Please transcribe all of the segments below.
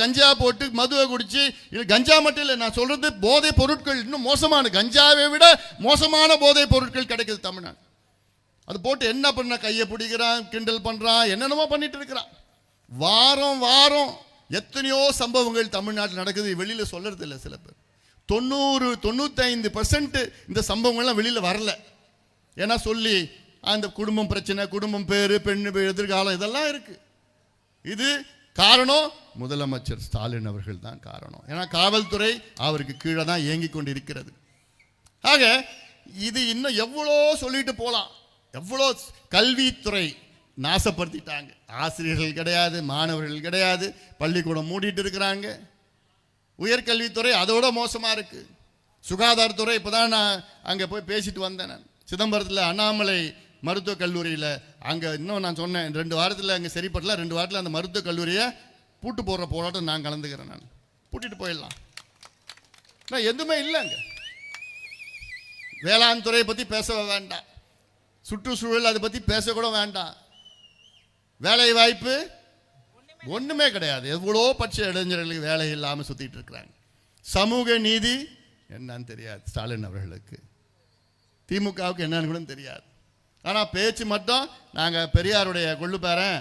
கஞ்சா போட்டு மதுவை குடிச்சு இது கஞ்சா மட்டும் இல்லை நான் சொல்றது போதை பொருட்கள் இன்னும் மோசமான கஞ்சாவை விட மோசமான போதை பொருட்கள் கிடைக்குது தமிழ்நாடு. அது போட்டு என்ன பண்ண கையை பிடிக்கிறான் கிண்டல் பண்றான் என்னென்னமோ பண்ணிட்டு இருக்கிறான். வாரம் வாரம் எத்தனையோ சம்பவங்கள் தமிழ்நாட்டில் நடக்குது வெளியில சொல்றது இல்லை சில பேர். தொண்ணூறு தொண்ணூத்தைந்து பர்சன்ட் இந்த சம்பவங்கள்லாம் வெளியில வரல. ஏன்னா சொல்லி அந்த குடும்பம் பிரச்சனை குடும்பம் பேர் பெண்ணு பேர் எதிர்காலம் இதெல்லாம் இருக்குது இது காரணம் முதலமைச்சர் ஸ்டாலின் அவர்கள் தான் காரணம். ஏன்னா காவல்துறை அவருக்கு கீழே தான் இயங்கி கொண்டிருக்கிறது. ஆக இது இன்னும் எவ்வளோ சொல்லிட்டு போகலாம் எவ்வளோ கல்வித்துறை நாசப்படுத்திட்டாங்க. ஆசிரியர்கள் கிடையாது மாணவர்கள் கிடையாது பள்ளிக்கூடம் மூடிட்டு இருக்கிறாங்க. உயர்கல்வித்துறை அதோட மோசமாக இருக்குது சுகாதாரத்துறை இப்போ தான் நான் அங்கே போய் பேசிட்டு வந்தேன் சிதம்பரத்தில் அண்ணாமலை மருத்துவக் கல்லூரியில் அங்கே இன்னும் நான் சொன்னேன் ரெண்டு வாரத்தில் அங்கே சரிப்படல ரெண்டு வாரத்தில் அந்த மருத்துவக் கல்லூரியை பூட்டு போடுற போராட்டம் நான் கலந்துக்கிறேன் நான். பூட்டிட்டு போயிடலாம். நான் எதுவுமே இல்லை அங்கே. வேளாண் துறையை பற்றி பேச வேண்டாம். சுற்றுச்சூழல் அதை பற்றி பேசக்கூட வேண்டாம். வேலை வாய்ப்பு ஒன்றுமே கிடையாது. எவ்வளோ பட்ச இளைஞர்களுக்கு வேலை இல்லாமல் சுற்றிட்டு இருக்கிறாங்க. சமூக நீதி என்னன்னு தெரியாது ஸ்டாலின் அவர்களுக்கு. திமுகவுக்கு என்னன்னு கூட தெரியாது. ஆனால் பேச்சு மட்டும் நாங்கள் பெரியாருடைய கொள்ளு பேரன்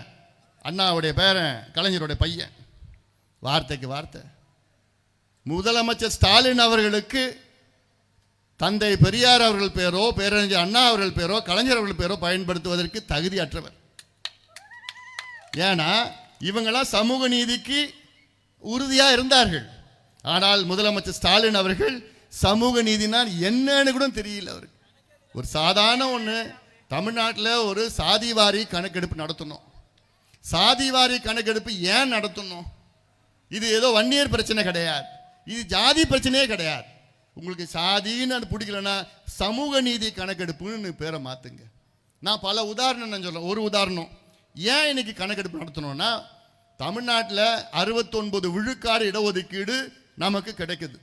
அண்ணாவுடைய பேரன் கலைஞருடைய பையன். வார்த்தைக்கு வார்த்தை. முதலமைச்சர் ஸ்டாலின் அவர்களுக்கு தந்தை பெரியார் அவர்கள் பேரோ பேரறிஞர் அண்ணா அவர்கள் பேரோ கலைஞர் அவர்கள் பேரோ பயன்படுத்துவதற்கு தகுதியற்றவர். ஏன்னா இவங்கெல்லாம் சமூக நீதிக்கு உறுதியாக இருந்தார்கள். ஆனால் முதலமைச்சர் ஸ்டாலின் அவர்கள் சமூக நீதினால் என்னன்னு கூட தெரியல அவருக்கு. ஒரு சாதாரண ஒன்று தமிழ்நாட்டில் ஒரு சாதிவாரி கணக்கெடுப்பு நடத்தணும். சாதிவாரி கணக்கெடுப்பு ஏன் நடத்தணும்? இது ஏதோ வன்னியர் பிரச்சனை கிடையாது. இது ஜாதி பிரச்சனையே கிடையாது. உங்களுக்கு சாதின்னு அது பிடிக்கலன்னா சமூக நீதி கணக்கெடுப்புன்னு பேரை மாத்துங்க. நான் பல உதாரணம் நான் சொல்கிறேன் ஒரு உதாரணம். ஏன் இன்னைக்கு கணக்கெடுப்பு நடத்தணும்னா தமிழ்நாட்டில் அறுபத்தொன்பது விழுக்காடு இடஒதுக்கீடு நமக்கு கிடைக்குது.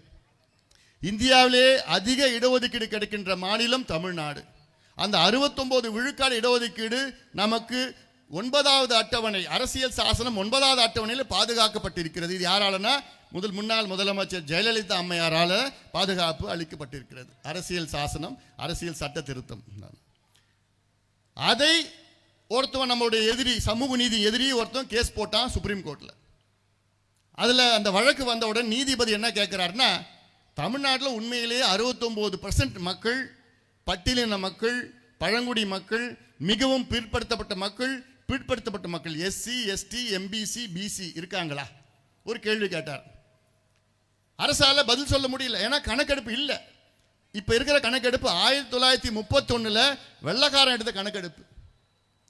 இந்தியாவிலே அதிக இடஒதுக்கீடு கிடைக்கின்ற மாநிலம் தமிழ்நாடு. அந்த அறுபத்தொம்போது விழுக்காடு இடஒதுக்கீடு நமக்கு ஒன்பதாவது அட்டவணை அரசியல் சாசனம் ஒன்பதாவது அட்டவணையில் பாதுகாக்கப்பட்டிருக்கிறது. இது யாராலனா? முதல் முன்னாள் முதலமைச்சர் ஜெயலலிதா அம்மையாரால் பாதுகாப்பு அளிக்கப்பட்டிருக்கிறது. அரசியல் சாசனம் அரசியல் சட்ட திருத்தம். அதை ஒருத்தவன் நம்மளுடைய எதிரி சமூக நீதி எதிரி ஒருத்தன் கேஸ் போட்டான் சுப்ரீம் கோர்ட்டில் அதில் அந்த வழக்கு வந்தவுடன் நீதிபதி என்ன கேட்குறாருன்னா தமிழ்நாட்டில் உண்மையிலேயே அறுபத்தொம்போது பர்சன்ட் மக்கள் பட்டியலின மக்கள் பழங்குடி மக்கள் மிகவும் பிற்படுத்தப்பட்ட மக்கள் பிற்படுத்தப்பட்ட மக்கள் எஸ்சி எஸ்டி எம்பிசி பிசி இருக்காங்களா? ஒரு கேள்வி கேட்டார். அரசால் பதில் சொல்ல முடியல ஏன்னா கணக்கெடுப்பு இல்லை. இப்போ இருக்கிற கணக்கெடுப்பு ஆயிரத்தி தொள்ளாயிரத்தி முப்பத்தொன்னுல வெள்ளக்காரன் எடுத்த கணக்கெடுப்பு.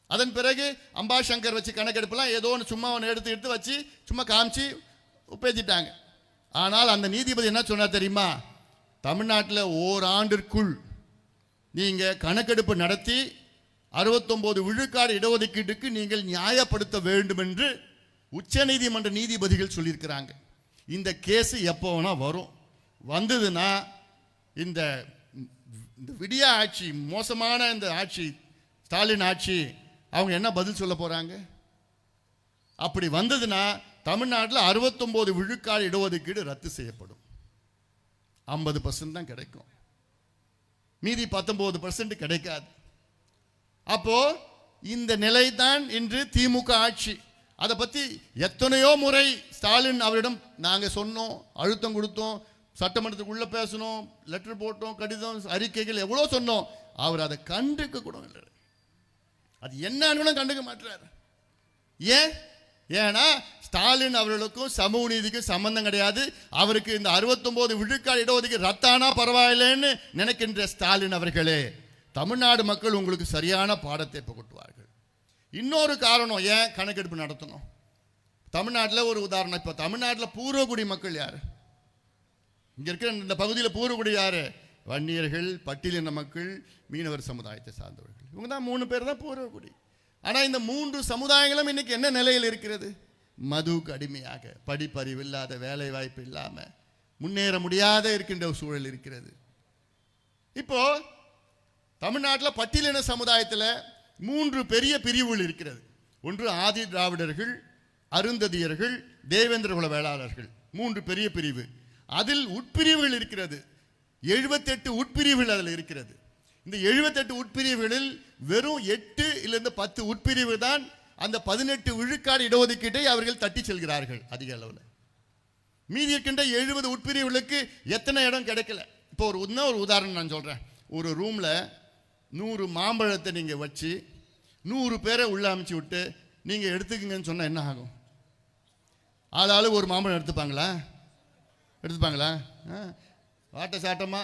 அதன் பிறகு அம்பாசங்கர் வச்சு கணக்கெடுப்புலாம் ஏதோ ஒன்று சும்மா ஒன்று எடுத்து எடுத்து வச்சு சும்மா காமிச்சு உப்பேத்திட்டாங்க. ஆனால் அந்த நீதிபதி என்ன சொன்னார் தெரியுமா? தமிழ்நாட்டில் ஓராண்டிற்குள் நீங்கள் கணக்கெடுப்பு நடத்தி அறுபத்தொம்போது விழுக்காடு இடஒதுக்கீட்டுக்கு நீங்கள் நியாயப்படுத்த வேண்டும் என்று உச்சநீதிமன்ற நீதிபதிகள் சொல்லியிருக்கிறாங்க. இந்த கேஸு எப்போ வேணால் வரும். வந்ததுன்னா இந்த இந்த விடியா ஆட்சி மோசமான இந்த ஆட்சி ஸ்டாலின் ஆட்சி அவங்க என்ன பதில் சொல்ல போகிறாங்க அப்படி வந்ததுன்னா தமிழ்நாட்டில் அறுபத்தொம்போது விழுக்காடு இடஒதுக்கீடு ரத்து செய்யப்படும். ஐம்பது பர்சன்ட் தான் கிடைக்கும். மீதி பத்தொன்பது பர்சன்ட் கிடைக்காது. அப்போ இந்த நிலை தான் இன்று திமுக ஆட்சி. அதை பத்தி எத்தனையோ முறை ஸ்டாலின் அவரிடம் நாங்கள் சொன்னோம் அழுத்தம் கொடுத்தோம் சட்டமன்றத்துக்குள்ளே பேசணும் லெட்டர் போட்டோம் கடிதம் அறிக்கைகள் எவ்வளோ சொன்னோம் அவர் அதை கண்டுக்க கூட இல்லை. அது என்னன்னு கண்டுக்க மாட்டார் ஏன்? ஏன்னா ஸ்டாலின் அவர்களுக்கும் சமூக நீதிக்கும் சம்பந்தம் கிடையாது. அவருக்கு இந்த அறுபத்தொம்போது விழுக்காடு இடஒதுக்கீடு ரத்தானா பரவாயில்லைன்னு நினைக்கின்ற ஸ்டாலின் அவர்களே தமிழ்நாடு மக்கள் உங்களுக்கு சரியான பாடத்தை புகட்டுவார்கள். இன்னொரு காரணம் ஏன் கணக்கெடுப்பு நடத்தணும்? தமிழ்நாட்டில் ஒரு உதாரணம் இப்போ தமிழ்நாட்டில் பூர்வகுடி மக்கள் யார்? இங்கே இருக்கிற இந்த பகுதியில் பூர்வகுடி யார்? வன்னியர்கள் பட்டியலின மக்கள் மீனவர் சமுதாயத்தை சார்ந்தவர்கள். இவங்க தான் மூணு பேர் தான் பூர்வகுடி ஆனால் இந்த மூன்று சமுதாயங்களும் இன்றைக்கி என்ன நிலையில் இருக்கிறது? மதுவுக்கு அடிமையாக படிப்பறிவு இல்லாத வேலை வாய்ப்பு இல்லாமல் முன்னேற முடியாத இருக்கின்ற ஒரு சூழல் இருக்கிறது. இப்போ தமிழ்நாட்டில் பட்டியலின சமுதாயத்தில் மூன்று பெரிய பிரிவுகள் இருக்கிறது. ஒன்று ஆதி திராவிடர்கள் அருந்ததியர்கள் தேவேந்திர குல வேளாளர்கள். மூன்று பெரிய பிரிவு. அதில் உட்பிரிவுகள் இருக்கிறது. எழுபத்தெட்டு உட்பிரிவுகள் அதில் இருக்கிறது. இந்த எழுபத்தெட்டு உட்பிரிவுகளில் வெறும் எட்டு இல்லைருந்து பத்து உட்பிரிவு தான் அந்த பதினெட்டு விழுக்காடு இடஒதுக்கீட்டை அவர்கள் தட்டி செல்கிறார்கள் அதிக அளவில். மீதி இருக்கின்ற எழுபது உட்பிரிவுகளுக்கு எத்தனை இடம் கிடைக்கல? இப்போ ஒரு இன்னும் ஒரு உதாரணம் நான் சொல்கிறேன் ஒரு ரூமில் நூறு மாம்பழத்தை நீங்கள் வச்சு நூறு பேரை உள்ள அமைச்சு விட்டு நீங்கள் எடுத்துக்கிங்கன்னு சொன்னால் என்ன ஆகும்? ஆளாளு ஒரு மாம்பழம் எடுத்துப்பாங்களா? எடுத்துப்பாங்களா? ஆ வாட்ட சாட்டமா?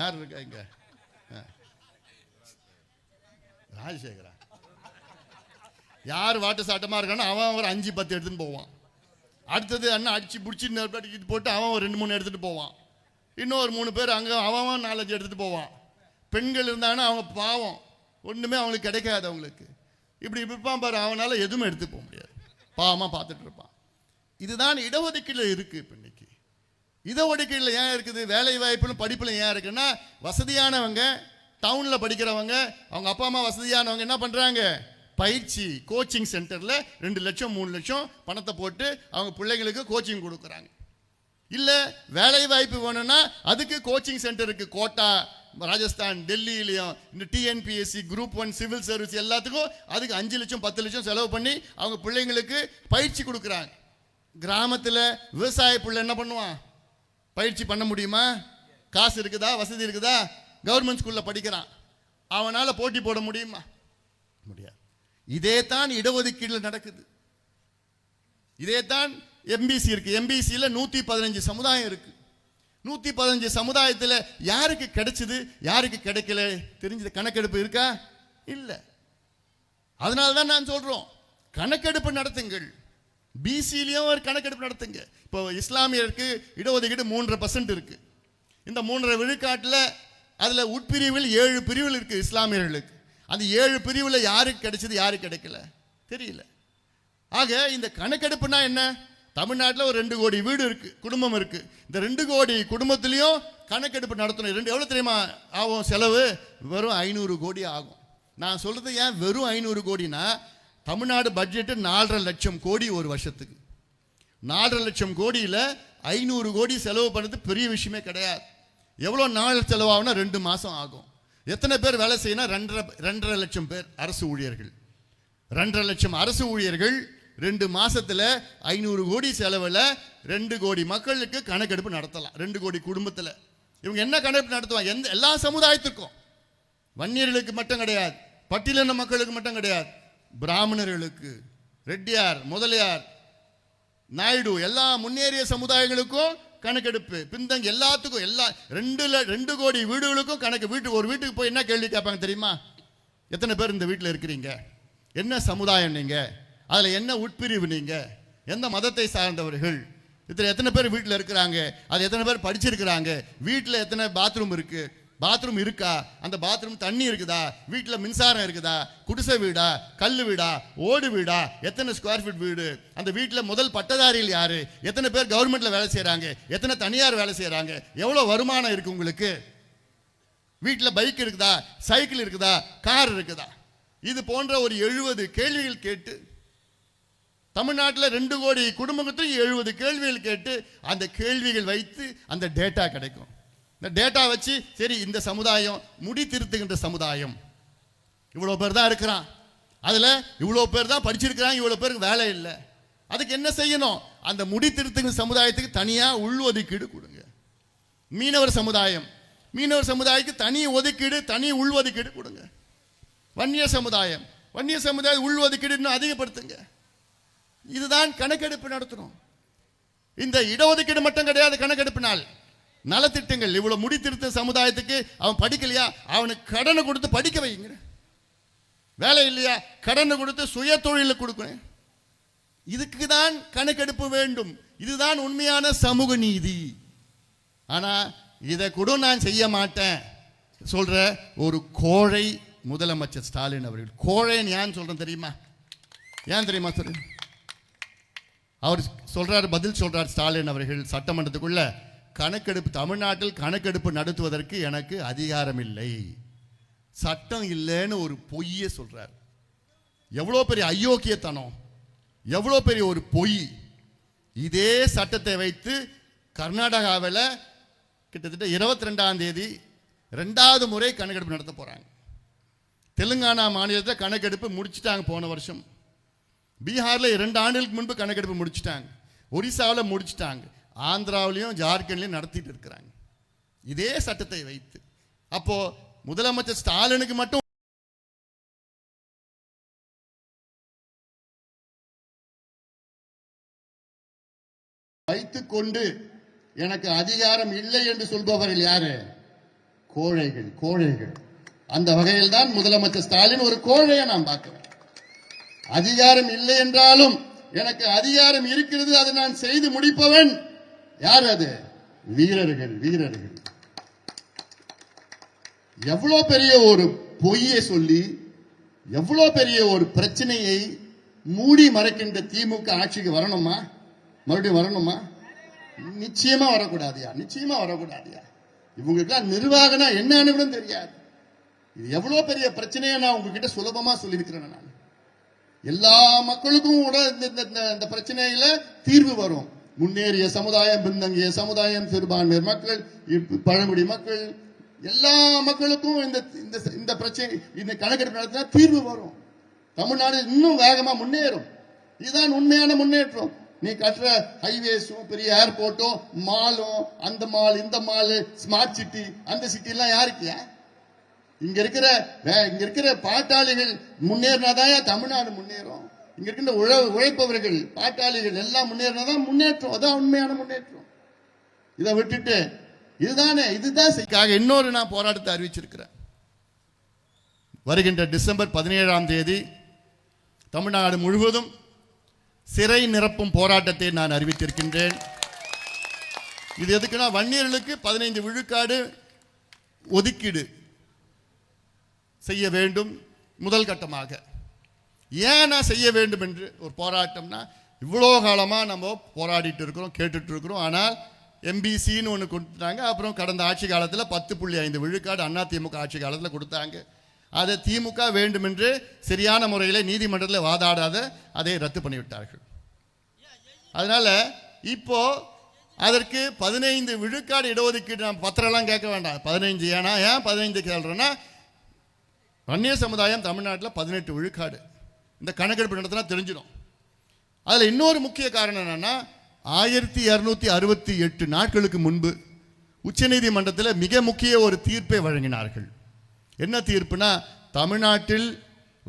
யார் இருக்கா இங்கே? ராஜசேகரா? யார் வாட்ட சாட்டமாக இருக்கானோ அவன் ஒரு அஞ்சு பத்து எடுத்துன்னு போவான். அடுத்தது அண்ணன் அடிச்சு பிடிச்சி அடிக்கிட்டு போட்டு அவன் ஒரு ரெண்டு மூணு எடுத்துகிட்டு போவான். இன்னும் ஒரு மூணு பேர் அங்கே அவன் அவன் நாலஞ்சு எடுத்துகிட்டு போவான். பெண்கள் இருந்தாங்கன்னா அவங்க பாவம். ஒன்றுமே அவங்களுக்கு கிடைக்காது அவங்களுக்கு. இப்படி இருப்பான் பாரு அவனால எதுவும் எடுத்து போக முடியாது. பாவமாக பார்த்துட்டு இருப்பான். இதுதான் இடஒதுக்கீடு இருக்கு இப்போ இன்னைக்கு. இடஒதுக்கீடுல ஏன் இருக்குது? வேலை வாய்ப்புல படிப்புல ஏன் இருக்குன்னா வசதியானவங்க டவுனில் படிக்கிறவங்க அவங்க அப்பா அம்மா வசதியானவங்க என்ன பண்ணுறாங்க பயிற்சி கோச்சிங் சென்டரில் ரெண்டு லட்சம் மூணு லட்சம் பணத்தை போட்டு அவங்க பிள்ளைங்களுக்கு கோச்சிங் கொடுக்குறாங்க. இல்லை வேலை வாய்ப்பு வேணும்னா அதுக்கு கோச்சிங் சென்டருக்கு கோட்டா ராஜஸ்தான் டெல்லியிலையும் இந்த TNPSC group one civil service எல்லாத்துக்கும் அதுக்கு அஞ்சு லட்சம் பத்து லட்சம் செலவு பண்ணி அவங்க பிள்ளைங்களுக்கு பயிற்சி கொடுக்குறாங்க. கிராமத்தில் விவசாய பிள்ளை என்ன பண்ணுவான்? பயிற்சி பண்ண முடியுமா? காசு இருக்குதா? வசதி இருக்குதா? கவர்மெண்ட் ஸ்கூலில் படிக்கிறான். அவனால் போட்டி போட முடியுமா? முடியாது. இதே தான் இடஒதுக்கீடில் நடக்குது. இதே தான் எம்பிசி இருக்கு. எம்பிசியில் நூற்றி பதினஞ்சு சமுதாயம் இருக்கு. நூற்றி பதினஞ்சு சமுதாயத்தில் யாருக்கு கிடைச்சிது யாருக்கு கிடைக்கல? தெரிஞ்சது கணக்கெடுப்பு இருக்கா? இல்லை. அதனால தான் நான் சொல்கிறோம் கணக்கெடுப்பு நடத்துங்கள். பிசிலையும் ஒரு கணக்கெடுப்பு நடத்துங்க. இப்போ இஸ்லாமியருக்கு இடஒதுக்கீடு மூன்றரை பர்சன்ட் இருக்குது இந்த மூன்றரை விழுக்காட்டில் அதில் உட்பிரிவில் ஏழு பிரிவில் இருக்குது இஸ்லாமியர்களுக்கு. அந்த ஏழு பிரிவில் யாருக்கு கிடைச்சது யாருக்கு கிடைக்கல? தெரியல. ஆக இந்த கணக்கெடுப்புனா என்ன? தமிழ்நாட்டில் ஒரு ரெண்டு கோடி வீடு இருக்கு குடும்பம் இருக்கு. இந்த ரெண்டு கோடி குடும்பத்திலையும் கணக்கெடுப்பு நடத்தணும். ரெண்டு எவ்வளோ தெரியுமா ஆகும் செலவு? வெறும் ஐநூறு கோடி ஆகும். நான் சொல்கிறது ஏன் வெறும் ஐநூறு கோடினா தமிழ்நாடு பட்ஜெட்டு நாலரை லட்சம் கோடி ஒரு வருஷத்துக்கு. நாலரை லட்சம் கோடியில் ஐநூறு கோடி செலவு பண்ணது பெரிய விஷயமே கிடையாது. எவ்வளோ நாள் செலவாகும்னா ரெண்டு மாதம் ஆகும். எத்தனை பேர் வேலை செய்யணும் ரெண்டரை ரெண்டரை லட்சம் பேர் அரசு ஊழியர்கள். ரெண்டரை லட்சம் அரசு ஊழியர்கள் ரெண்டு மாதத்தில் ஐநூறு கோடி செலவில் ரெண்டு கோடி மக்களுக்கு கணக்கெடுப்பு நடத்தலாம். ரெண்டு கோடி குடும்பத்தில். இவங்க என்ன கணக்கெடுப்பு நடத்துவாங்க? எந்த எல்லா சமுதாயத்துக்கும் வன்னியர்களுக்கு மட்டும் கிடையாது. பட்டியலின மக்களுக்கு மட்டும் கிடையாது. பிராமணர்களுக்கு ரெட்டியார் முதலியார் நாயுடு எல்லா முன்னேறிய சமுதாயங்களுக்கும் கணக்கெடுப்பு பின்தங்க எல்லாத்துக்கும் எல்லா ரெண்டுல ரெண்டு கோடி வீடுகளுக்கும் கணக்கு வீட்டு ஒரு வீட்டுக்கு போய் என்ன கேள்வி கேட்பாங்க தெரியுமா? எத்தனை பேர் இந்த வீட்டில் இருக்கிறீங்க? என்ன சமுதாயம் நீங்க? அதில் என்ன உட்பிரிவு நீங்க? எந்த மதத்தை சார்ந்தவர்கள்? இத்தனை எத்தனை பேர் வீட்டில் இருக்கிறாங்க? அது எத்தனை பேர் படிச்சிருக்கிறாங்க? வீட்டில் எத்தனை பாத்ரூம் இருக்குது பாத்ரூம் இருக்கா? அந்த பாத்ரூம் தண்ணி இருக்குதா? வீட்டில் மின்சாரம் இருக்குதா? குடிசை வீடா? கல் வீடா? ஓடு வீடா? எத்தனை ஸ்கொயர் ஃபீட் வீடு? அந்த வீட்டில் முதல் பட்டதாரிகள் யாரு? எத்தனை பேர் கவர்மெண்ட்டில் வேலை செய்கிறாங்க எத்தனை தனியார் வேலை செய்கிறாங்க எவ்வளோ வருமானம் இருக்குது உங்களுக்கு? வீட்டில் பைக் இருக்குதா? சைக்கிள் இருக்குதா? கார் இருக்குதா? இது போன்ற ஒரு எழுபது கேள்விகள் கேட்டு தமிழ்நாட்டில் ரெண்டு கோடி குடும்பத்துக்கு எழுபது கேள்விகள் கேட்டு அந்த கேள்விகள் வைத்து அந்த டேட்டா கிடைக்கும். இந்த டேட்டா வச்சு சரி இந்த சமுதாயம் முடி திருத்துகின்ற சமுதாயம். இவ்வளோ பேர் தான் இருக்கிறான். அதில் இவ்வளோ பேர் தான் படிச்சிருக்கிறாங்க இவ்வளோ பேருக்கு வேலை இல்லை. அதுக்கு என்ன செய்யணும்? அந்த முடி திருத்துகின்ற சமுதாயத்துக்கு தனியாக உள் ஒதுக்கீடு கொடுங்க. மீனவர் சமுதாயம். மீனவர் சமுதாயத்துக்கு தனி ஒதுக்கீடு தனி உள் ஒதுக்கீடு கொடுங்க. வன்னிய சமுதாயம். வன்னிய சமுதாய உள் ஒதுக்கீடு இன்னும் அதிகப்படுத்துங்க. இதுதான் கணக்கெடுப்பு நடத்தணும். இந்த இடஒதுக்கீடு மட்டும் கிடையாது கணக்கெடுப்பினால் நலத்திட்டங்கள். இவ்வளவு முடித்திருத்த சமுதாயத்துக்கு அவன் படிக்கலையா? அவனுக்கு கடனை கொடுத்து படிக்க வைங்க வேலை இல்லையா? கடனை கொடுத்து சுய தொழில கொடுக்கணும் இதுக்கு தான் கணக்கெடுப்பு வேண்டும். இதுதான் உண்மையான சமூக நீதி. ஆனா இதை கூட நான் செய்ய மாட்டேன். சொல்ற ஒரு கோழை முதலமைச்சர் ஸ்டாலின் அவர்கள். கோழைன்னு ஏன் சொல்றேன் தெரியுமா? ஏன் தெரியுமா சொல்லு? அவர் சொல்றாரு பதில் சொல்றார் ஸ்டாலின் அவர்கள் சட்டமன்றத்துக்குள்ள. கணக்கெடுப்பு தமிழ்நாட்டில் கணக்கெடுப்பு நடத்துவதற்கு எனக்கு அதிகாரம் இல்லை சட்டம் இல்லைன்னு ஒரு பொய்யை சொல்கிறார் எவ்வளோ பெரிய அயோக்கியத்தனம் எவ்வளோ பெரிய ஒரு பொய். இதே சட்டத்தை வைத்து கர்நாடகாவில் கிட்டத்தட்ட இருபத்தி ரெண்டாம் தேதி ரெண்டாவது முறை கணக்கெடுப்பு நடத்த போகிறாங்க தெலுங்கானா மாநிலத்தில் கணக்கெடுப்பு முடிச்சிட்டாங்க போன வருஷம். பீகாரில் இரண்டு ஆண்டுகளுக்கு முன்பு கணக்கெடுப்பு முடிச்சிட்டாங்க. ஒரிசாவில் முடிச்சிட்டாங்க. ஆந்திராவிலையும் ஜார்க்கண்ட்லையும் நடத்திட்டு இருக்கிறாங்க. இதே சட்டத்தை வைத்து. அப்போ முதலமைச்சர் ஸ்டாலினுக்கு மட்டும் வைத்துக்கொண்டு எனக்கு அதிகாரம் இல்லை என்று சொல்பவர்கள் யாரு? கோழைகள் கோழைகள். அந்த வகையில் தான் முதலமைச்சர் ஸ்டாலின் ஒரு கோழையை நான் பார்க்கிறேன் அதிகாரம் இல்லை என்றாலும் எனக்கு அதிகாரம் இருக்கிறது அதை நான் செய்து முடிப்பவன் யார் அது? வீரர்கள் வீரர்கள். எவ்வளவு பெரிய ஒரு பொய்யை சொல்லி எவ்வளவு பெரிய ஒரு பிரச்சனையை மூடி மறைக்கின்ற திமுக ஆட்சிக்கு வரணுமா? மறுபடியும் வரணுமா? நிச்சயமா வரக்கூடாதியா? நிச்சயமா வரக்கூடாதியா? இவங்களுக்கெல்லாம் நிர்வாகனா என்னன்னு கூட தெரியாது. இது எவ்வளவு பெரிய பிரச்சனையை நான் உங்ககிட்ட சுலபமா சொல்லியிருக்கிறேன் நான். எல்லா மக்களுக்கும் கூட இந்த- இந்த- இந்த- இந்த பிரச்சனையில தீர்வு வரும். முன்னேறிய சமுதாயம் பின்தங்கிய சமுதாயம் சிறுபான்மையர் மக்கள் பழங்குடி மக்கள் எல்லா மக்களுக்கும் இந்த இந்த இந்த பிரச்சனை இந்த கணக்கெடுப்பு நடத்தினா தீர்வு வரும். தமிழ்நாடு இன்னும் வேகமா முன்னேறும். இதுதான் உண்மையான முன்னேற்றம். நீ கட்டுற ஹைவேஸும் பெரிய ஏர்போர்ட்டும் மாலும் அந்த மால் இந்த மால் ஸ்மார்ட் சிட்டி அந்த சிட்டி எல்லாம் யாருக்கியா இங்க இருக்கிற வே- இங்க இருக்கிற பாட்டாளிகள் முன்னேறினாதான் தமிழ்நாடு முன்னேறும்? இங்க இருக்கின்ற உழ உழைப்பவர்கள் பாட்டாளிகள் எல்லாம் முன்னேறினாதான் முன்னேற்றம். அதான் உண்மையான முன்னேற்றம். இதை விட்டுட்டு இதுதானே இதுதான் இன்னொரு நான் போராட்டத்தை அறிவிச்சிருக்கிறேன். வருகின்ற டிசம்பர் பதினேழாம் தேதி தமிழ்நாடு முழுவதும் சிறை நிரப்பும் போராட்டத்தை நான் அறிவித்திருக்கின்றேன். இது எதுக்குன்னா வன்னியர்களுக்கு பதினைந்து விழுக்காடு ஒதுக்கீடு செய்ய வேண்டும் முதல் கட்டமாக. ஏன் நான் செய்ய வேண்டும் என்று ஒரு போராட்டம்னா இவ்வளோ காலமாக நம்ம போராடிட்டு இருக்கிறோம் கேட்டுட்டு இருக்கிறோம். ஆனால் எம்பிசின்னு ஒன்று கொடுத்துட்டாங்க. அப்புறம் கடந்த ஆட்சி காலத்தில் பத்து புள்ளி ஐந்து விழுக்காடு அண்ணா திமுக ஆட்சி காலத்தில் கொடுத்தாங்க. அதை திமுக வேண்டுமென்று சரியான முறையில் நீதிமன்றத்தில் வாதாடாத அதை ரத்து பண்ணிவிட்டார்கள். அதனால் இப்போது அதற்கு பதினைந்து விழுக்காடு இடஒதுக்கீடு நான் பத்திரம்லாம் கேட்க வேண்டாம். பதினைஞ்சு ஏன்னா ஏன் பதினைஞ்சு கேள்றேன்னா வன்னிய சமுதாயம் தமிழ்நாட்டில் பதினெட்டு விழுக்காடு. இந்த கணக்கெடுப்பு நடத்தினா தெரிஞ்சிடும். அதில் இன்னொரு முக்கிய காரணம் என்னென்னா ஆயிரத்தி இரநூத்தி அறுபத்தி எட்டு நாட்களுக்கு முன்பு உச்சநீதிமன்றத்தில் மிக முக்கிய ஒரு தீர்ப்பை வழங்கினார்கள். என்ன தீர்ப்புனா தமிழ்நாட்டில்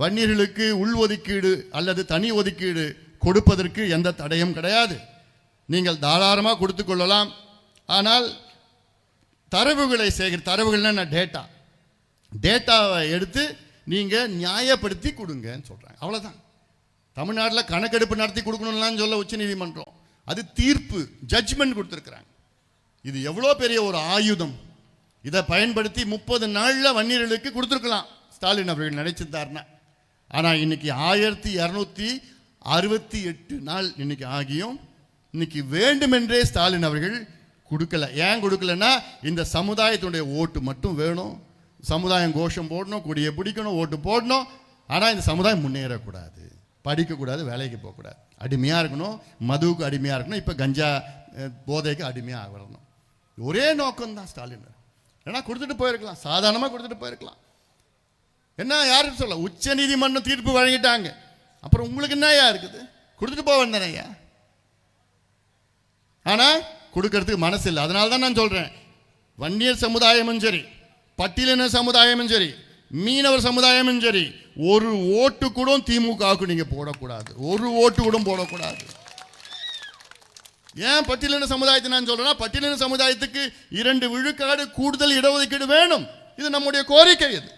வன்னியர்களுக்கு உள் ஒதுக்கீடு அல்லது தனி ஒதுக்கீடு கொடுப்பதற்கு எந்த தடையும் கிடையாது. நீங்கள் தாராளமாக கொடுத்து கொள்ளலாம். ஆனால் தரவுகளை சேகரி தரவுகள்னா டேட்டா டேட்டாவை எடுத்து நீங்கள் நியாயப்படுத்தி கொடுங்கன்னு சொல்கிறாங்க அவ்வளோதான் தமிழ்நாட்டில் கணக்கெடுப்பு நடத்தி கொடுக்கணும்லாம் சொல்ல உச்சநீதிமன்றம் அது தீர்ப்பு ஜட்ஜ்மெண்ட் கொடுத்துருக்குறாங்க. இது எவ்வளோ பெரிய ஒரு ஆயுதம். இதை பயன்படுத்தி முப்பது நாளில் வன்னியர்களுக்கு கொடுத்துருக்கலாம். ஸ்டாலின் அவர்கள் நினைச்சிருந்தாருன்னா. ஆனால் இன்னைக்கு ஆயிரத்தி இரநூத்தி அறுபத்தி எட்டு நாள் இன்னைக்கு ஆகியும் இன்னைக்கு வேண்டுமென்றே ஸ்டாலின் அவர்கள் கொடுக்கல. ஏன் கொடுக்கலன்னா இந்த சமுதாயத்தினுடைய ஓட்டு மட்டும் வேணும். சமுதாயம் கோஷம் போடணும் கொடியை பிடிக்கணும் ஓட்டு போடணும். ஆனால் இந்த சமுதாயம் முன்னேறக்கூடாது. படிக்கக்கூடாது வேலைக்கு போகக்கூடாது. அடிமையாக இருக்கணும் மதுவுக்கு அடிமையாக இருக்கணும் இப்போ கஞ்சா போதைக்கு அடிமையாக வரணும் ஒரே நோக்கம் தான் ஸ்டாலின். ஏன்னா கொடுத்துட்டு போயிருக்கலாம் சாதாரணமாக கொடுத்துட்டு போயிருக்கலாம். என்ன யாருக்கு சொல்ல உச்ச நீதிமன்றம் தீர்ப்பு வழங்கிட்டாங்க. அப்புறம் உங்களுக்கு என்னையா இருக்குது? கொடுத்துட்டு போக வேண்டானையா ஆனால் கொடுக்கறதுக்கு மனசு இல்லை அதனால தான் நான் சொல்கிறேன் வன்னியர் சமுதாயமும் சரி பட்டியலின சமுதாயமும் சரி மீனவர் சமுதாயமும் சரி ஒரு ஓட்டு கூட திமுகவுக்கு நீங்கள் போடக்கூடாது. ஒரு ஓட்டு கூட போடக்கூடாது. ஏன் பட்டியலின சமுதாயத்தை நான் சொல்கிறேன்னா பட்டியலின சமுதாயத்துக்கு இரண்டு விழுக்காடு கூடுதல் இடஒதுக்கீடு வேணும். இது நம்முடைய கோரிக்கை இது.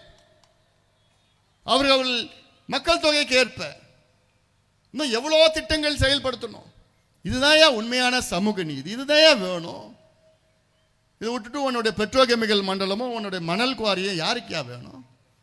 அவர்கள் மக்கள் தொகைக்கு ஏற்ப இன்னும் எவ்வளோ திட்டங்கள் செயல்படுத்தணும். இதுதான் உண்மையான சமூக நீதி. இதுதான் வேணும். இதை விட்டுட்டு உன்னுடைய பெட்ரோகெமிக்கல் மண்டலமும் உன்னுடைய மணல் குவாரியும் யாருக்கியா வேணும்?